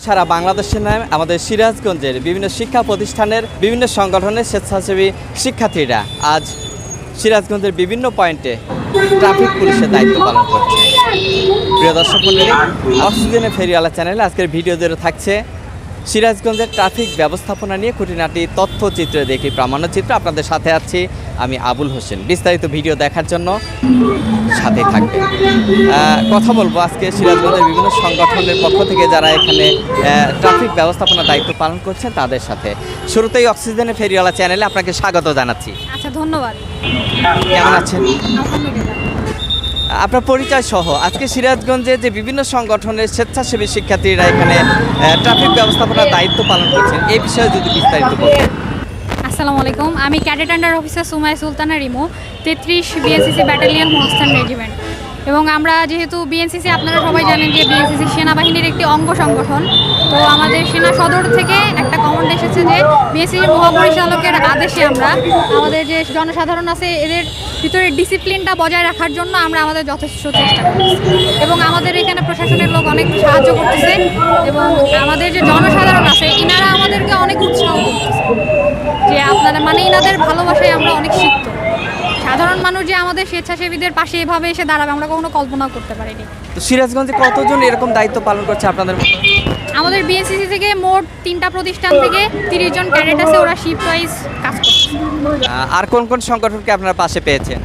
সারা বাংলাদেশের নামে আমাদের সিরাজগঞ্জের বিভিন্ন শিক্ষা প্রতিষ্ঠানের বিভিন্ন সংগঠনের স্বেচ্ছাসেবী শিক্ষার্থীরা আজ সিরাজগঞ্জের বিভিন্ন পয়েন্টে ট্রাফিক পুলিশের দায়িত্ব পালন করছে। প্রিয় দর্শক মন্ডলী অক্সিজেনের ফেরিওয়ালা চ্যানেলে আজকের ভিডিও জুড়ে থাকছে সিরাজগঞ্জের ট্রাফিক ব্যবস্থাপনা নিয়ে খুঁটিনাটি তথ্যচিত্র দেখি প্রামাণ্যচিত্র। আপনাদের সাথে আছি আমি আবুল হোসেন। বিস্তারিত ভিডিও দেখার জন্য সাথে থাকবে কথা বলব আজকে সিরাজগঞ্জের বিভিন্ন সংগঠনের পক্ষ থেকে যারা এখানে ট্রাফিক ব্যবস্থাপনা দায়িত্ব পালন করছেন তাদের সাথে। শুরুতেই অক্সিজেনের ফেরিওয়ালা চ্যানেলে আপনাকে স্বাগত জানাচ্ছি। আচ্ছা ধন্যবাদ। কেমন আছেন? আপনার পরিচয় সহ, আজকে সিরাজগঞ্জে যে বিভিন্ন সংগঠনের স্বেচ্ছাসেবী শিক্ষার্থীরা এখানে ট্রাফিক ব্যবস্থাপনার দায়িত্ব পালন করছেন এই বিষয়ে যদি বিস্তারিত বলেন। আসসালামু আলাইকুম, আমি ক্যাডেট আন্ডার অফিসার সুমাই সুলতানা রিমো, তেত্রিশ বিএসিসি ব্যাটালিয়ন মহাস্থান রেজিমেন্ট এবং আমরা যেহেতু বিএনসিসি আপনারা সবাই জানেন যে বিএনসিসি সেনাবাহিনীর একটি অঙ্গ সংগঠন। তো আমাদের সেনা সদর থেকে একটা কমান্ড এসেছে যে বিএনসিসি মহাপরিচালকের আদেশে আমরা আমাদের যে জনসাধারণ আছে, এদের ভিতরে ডিসিপ্লিনটা বজায় রাখার জন্য আমরা আমাদের যথেষ্ট চেষ্টা করছি। এবং আমাদের এখানে প্রশাসনের লোক অনেক সাহায্য করতেছে এবং আমাদের যে জনসাধারণ আছে, ইনারা আমাদেরকে অনেক উৎসাহ যে আপনাদের মানে ইনাদের ভালোবাসায় আমরা অনেক শিখত সাধারণ মানুষ যে আমাদের স্বেচ্ছাসেবীদের পাশে এভাবে এসে দাঁড়াবে আমরা কখনো কল্পনাও করতে পারিনি। তো সিরাজগঞ্জে কতজন এরকম দায়িত্ব পালন করছে আপনাদের আমাদের বিএনসিসি থেকে মোট তিনটা প্রতিষ্ঠান থেকে তিরিশ জন ক্যাডেট আছে ওরা শিফট ওয়াইজ কাজ করছে। আর কোন কোন সংগঠনকে আপনার পাশে পেয়েছেন?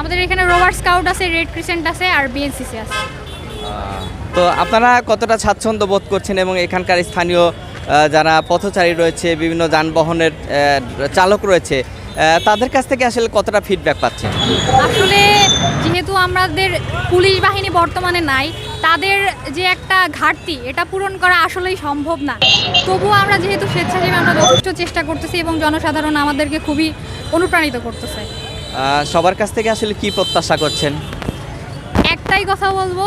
আমাদের এখানে রোভার স্কাউট আছে রেড ক্রিসেন্ট আছে আর বিএনসিসি আছে। তো আপনারা কতটা স্বাচ্ছন্দ্য বোধ করছেন এবং এখানকার স্থানীয় যারা পথচারী রয়েছে বিভিন্ন যানবাহনের চালক রয়েছে তাদের কাছ থেকে আসলে কতটা ফিডব্যাক পাচ্ছেন? আসলে যেহেতু আমাদের পুলিশ বাহিনী বর্তমানে নাই তাদের যে একটা ঘাটতি এটা পূরণ করা আসলেই সম্ভব না। তবুও আমরা যেহেতু স্বেচ্ছাসেবী আমরা যথেষ্ট চেষ্টা করতেছি এবং জনসাধারণ আমাদেরকে খুবই অনুপ্রাণিত করতেছে। সবার কাছ থেকে আসলে কি প্রত্যাশা করছেন? একটাই কথা বলব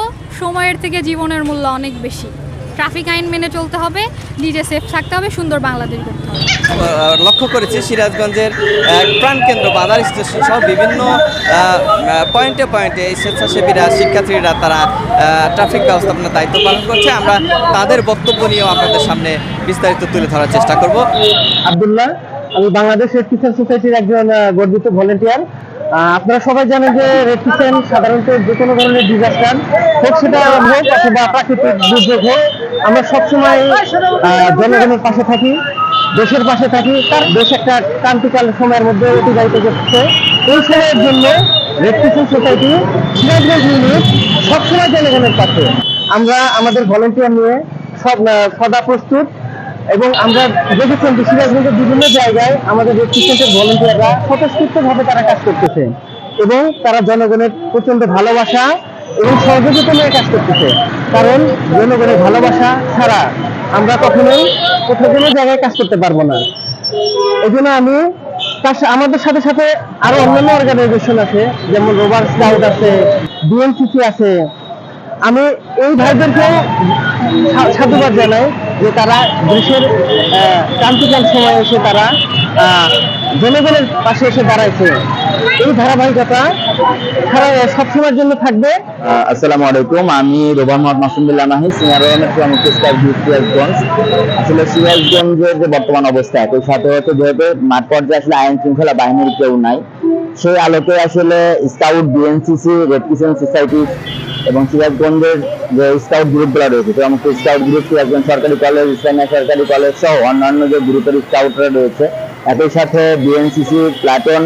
সময়ের থেকে জীবনের মূল্য অনেক বেশি। ট্রাফিক আইন মেনে চলতে হবে নিজে সেফ থাকতে হবে সুন্দর বাংলাদেশ করতে হবে। লক্ষ্য করেছি, সিরাজগঞ্জের প্রাণকেন্দ্র বাজার স্টেশন সহ বিভিন্ন পয়েন্টে পয়েন্টে এই স্বেচ্ছাসেবীরা, শিক্ষার্থীরা তারা ট্রাফিক ব্যবস্থাপনার দায়িত্ব পালন করছে। আমরা তাদের বক্তব্য নিয়েও আপনাদের সামনে বিস্তারিত তুলে ধরার চেষ্টা করব। আব্দুল্লাহ, আমি বাংলাদেশ রেড ক্রিসেন্ট সোসাইটির একজন গর্বিত ভলেন্টিয়ার। আপনারা সবাই জানেন যে রেড ক্রিসেন্ট সাধারণত যে কোনো ধরনের ডিজাস্টার হোক সেটা হোক অথবা প্রাকৃতিক দুর্যোগ হোক, আমরা সবসময় জনগণের পাশে থাকি। দেশের পাশে থাকি দেশ একটা ক্রান্তিকাল সময়ের মধ্যে অতিবাহিত করছে। এই সময়ের জন্য রেড সোসাইটি সিরাজগঞ্জ ইউনিট সবসময় জনগণের পাশে আমরা আমাদের ভলেন্টিয়ার নিয়ে সব সদা প্রস্তুত এবং আমরা দেখেছেন যে সিরাজগঞ্জের বিভিন্ন জায়গায় আমাদের রেজিস্ট্রেশনের ভলেন্টিয়াররা স্বতঃস্ফূর্ত ভাবে তারা কাজ করতেছে এবং তারা জনগণের প্রচণ্ড ভালোবাসা এবং সহযোগিতা নিয়ে কাজ করতেছে। কারণ জনগণের ভালোবাসা ছাড়া আমরা কখনোই কোথাও কোনো জায়গায় কাজ করতে পারব না। এই জন্য আমি তার আমাদের সাথে সাথে আরও অন্যান্য অর্গানাইজেশন আছে, যেমন রোবার স্কাউট আছে বিএনসিসি আছে। আমি এই ভাইদেরকে সাধুবাদ জানাই যে তারা দেশের ক্রান্তিকাল সময়ে এসে তারা জনগণের পাশে এসে দাঁড়াইছে। এই ধারাবাহিকতা সবসময়ের জন্য থাকবে। আসসালামু আলাইকুম। আমি রোবার মোহাম্মদ মাসুমদুল্লাহ মাহি সিনিয়র প্রমুখ স্টাফ সিরাজগঞ্জ আসলে সিরাজগঞ্জের যে বর্তমান অবস্থা একই সাথে হচ্ছে যেহেতু মাঠ পর্যায়ে আসলে আইন শৃঙ্খলা বাহিনীর কেউ নাই। সেই আলোকে আসলে scout, BNCC, red crescent society এবং সিরাজগঞ্জের যে স্কাউট গ্রুপগুলো রয়েছে প্রমুখ স্কাউট গ্রুপ, সিরাজগঞ্জ সরকারি কলেজ, ইসলামিয়া সরকারি কলেজ সহ অন্যান্য যে গ্রুপের স্কাউটরা রয়েছে, একই সাথে BNCC, platoon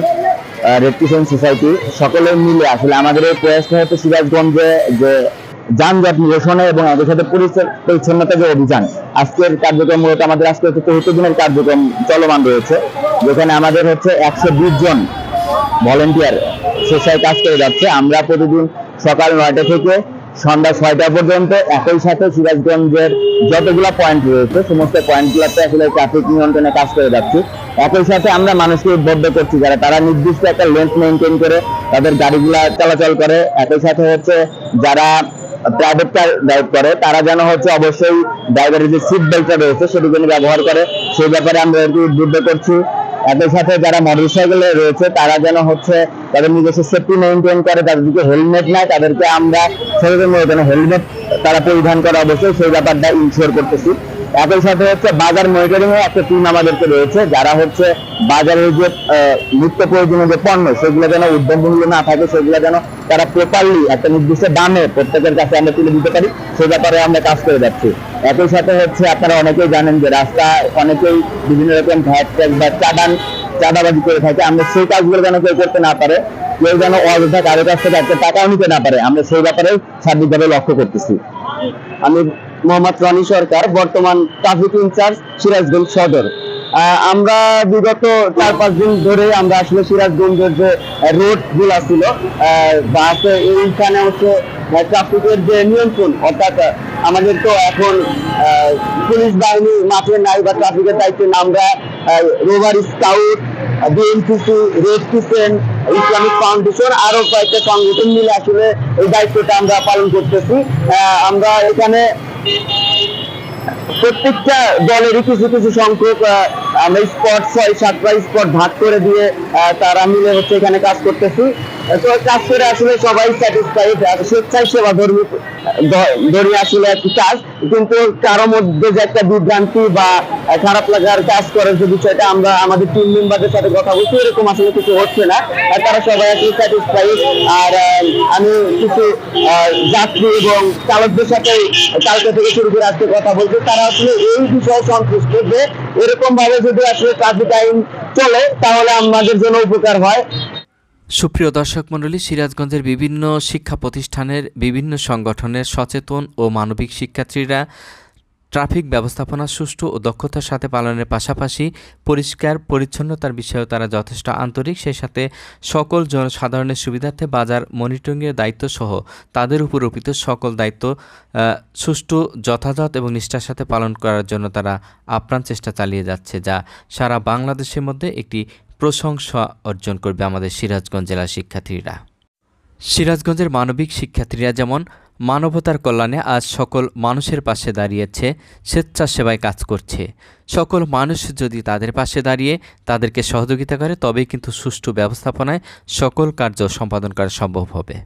red crescent society সকলে মিলে আসলে আমাদের এই প্রয়াসটা হচ্ছে সিরাজগঞ্জে যে যানজট নিরসনে এবং আমাদের সাথে পরিচ্ছ- পরিচ্ছন্নতা যে অভিযান। আজকের কার্যক্রম মূলত আমাদের আজকে হচ্ছে চতুর্থ দিনের কার্যক্রম চলমান রয়েছে, যেখানে আমাদের হচ্ছে একশো বিশ জন ভলেন্টিয়ার স্বেচ্ছায় কাজ করে যাচ্ছে। আমরা প্রতিদিন সকাল নয়টা থেকে সন্ধ্যা ছয়টা পর্যন্ত একই সাথে সিরাজগঞ্জের যতগুলো পয়েন্ট রয়েছে, সমস্ত পয়েন্টগুলোতে আসলে ট্রাফিক নিয়ন্ত্রণে কাজ করে যাচ্ছি। একই সাথে আমরা মানুষকে উদ্বুদ্ধ করছি, যারা তারা নির্দিষ্ট একটা লেন্থ মেনটেন করে তাদের গাড়িগুলা চলাচল করে। একই সাথে হচ্ছে যারা প্রাইভেট কার ড্রাইভ করে, তারা যেন হচ্ছে অবশ্যই ড্রাইভারের যে সিট বেল্টটা রয়েছে, সেটি ব্যবহার করে। সেই ব্যাপারে আমরা উদ্বুদ্ধ করছি। একই সাথে যারা মোটর সাইকেলে রয়েছে, তারা যেন হচ্ছে তাদের নিজস্ব সেফটি মেনটেন করে তাদেরকে হেলমেট নেয় তাদেরকে আমরা সচেতন যেন হেলমেট তারা পরিধান করা অবশ্যই। সেই ব্যাপারটা ইনশিওর করতেছি। একই সাথে হচ্ছে বাজার মনিটরিং এর একটা টিম আমাদেরকে রয়েছে, যারা হচ্ছে বাজারের যে নিত্য প্রয়োজনীয় যে পণ্য, সেগুলো যেন উদ্যম মূল্য না থাকে, সেগুলো যেন তারা প্রপারলি একটা নির্দিষ্ট দামে প্রত্যেকের কাছে আমরা তুলে দিতে পারি, সে ব্যাপারে আমরা কাজ করে যাচ্ছি। একই সাথে হচ্ছে আপনারা অনেকেই জানেন যে রাস্তা অনেকেই বিভিন্ন রকম ভ্যাট ট্যাক্স বা চাঁদান, চাঁদাবাজি করে থাকে, আমরা সেই কাজগুলো যেন কেউ করতে না পারে, কেউ যেন অযথা কারও কাছ থেকে একটা টাকাও নিতে না পারে, আমরা সেই ব্যাপারে সার্বিকভাবে লক্ষ্য করতেছি। আমি মোহাম্মদ রনি সরকার, বর্তমান ট্রাফিক ইনচার্জ সিরাজগঞ্জ সদর। আমরা বিগত চার পাঁচ দিন ধরে আমরা আসলে সিরাজগঞ্জের যে রোডগুলা ছিল এইখানে হচ্ছে ট্রাফিকের যে নিয়ন্ত্রণ, অর্থাৎ আমাদের তো এখন পুলিশ বাহিনী মাঠে নাই বা ট্রাফিকের দায়িত্বে আমরা rover scout, BNCC, red crescent, Islamic foundation, আরও কয়েকটা সংগঠন মিলে আসলে এই দায়িত্বটা আমরা পালন করতেছি। আমরা এখানে প্রত্যেকটা দলেরই কিছু কিছু সংখ্যক আমরা স্পট ছয়, সাতটা স্পট ভাগ করে দিয়ে তারা মিলে হচ্ছে এখানে কাজ করতেছি। কাজ করে আসলে সবাই স্যাটিসফাইড স্বেচ্ছায় সেবা ধর্মী ধর্মী আসলে একটি কাজ। কিন্তু কারও মধ্যে যে একটা বিভ্রান্তি বা খারাপ লাগার কাজ করার যে বিষয়টা আমরা, আমাদের টিম মেম্বারদের সাথে কথা বলছি, এরকম আসলে কিছু হচ্ছে না। তারা সবাই আসলে স্যাটিসফাইড আর আমি কিছু যাত্রী এবং চালকদের সাথে কালকে থেকে শুরু করে আজকে কথা বলছি। তারা আসলে এই বিষয়ে সন্তুষ্ট যে এরকম ভাবে যদি আসলে ট্রাফিক আইন চলে, তাহলে আমাদের জন্য উপকার হয়। সুপ্রিয় দর্শক মণ্ডলী, সিরাজগঞ্জের বিভিন্ন শিক্ষা প্রতিষ্ঠানের বিভিন্ন সংগঠনের সচেতন ও মানবিক শিক্ষার্থীরা ট্রাফিক ব্যবস্থাপনা সুষ্ঠু ও দক্ষতার সাথে পালনের পাশাপাশি পরিষ্কার পরিচ্ছন্নতার বিষয়েও তারা যথেষ্ট আন্তরিক। সেই সাথে সকল জনসাধারণের সুবিধার্থে বাজার মনিটরিংয়ের দায়িত্ব সহ তাদের উপর অর্পিত সকল দায়িত্ব সুষ্ঠু, যথাযথ এবং নিষ্ঠার সাথে পালন করার জন্য তারা আপ্রাণ চেষ্টা চালিয়ে যাচ্ছে, যা সারা বাংলাদেশের মধ্যে একটি প্রশংসা অর্জন করবে আমাদের সিরাজগঞ্জ জেলার শিক্ষার্থীরা। সিরাজগঞ্জের মানবিক শিক্ষার্থীরা যেমন মানবতার কল্যাণে আজ সকল মানুষের পাশে দাঁড়িয়েছে, স্বেচ্ছাসেবায় কাজ করছে। সকল মানুষ যদি তাদের পাশে দাঁড়িয়ে তাদেরকে সহযোগিতা করে, তবেই কিন্তু সুষ্ঠু ব্যবস্থাপনায় সকল কার্য সম্পাদন করা সম্ভব হবে।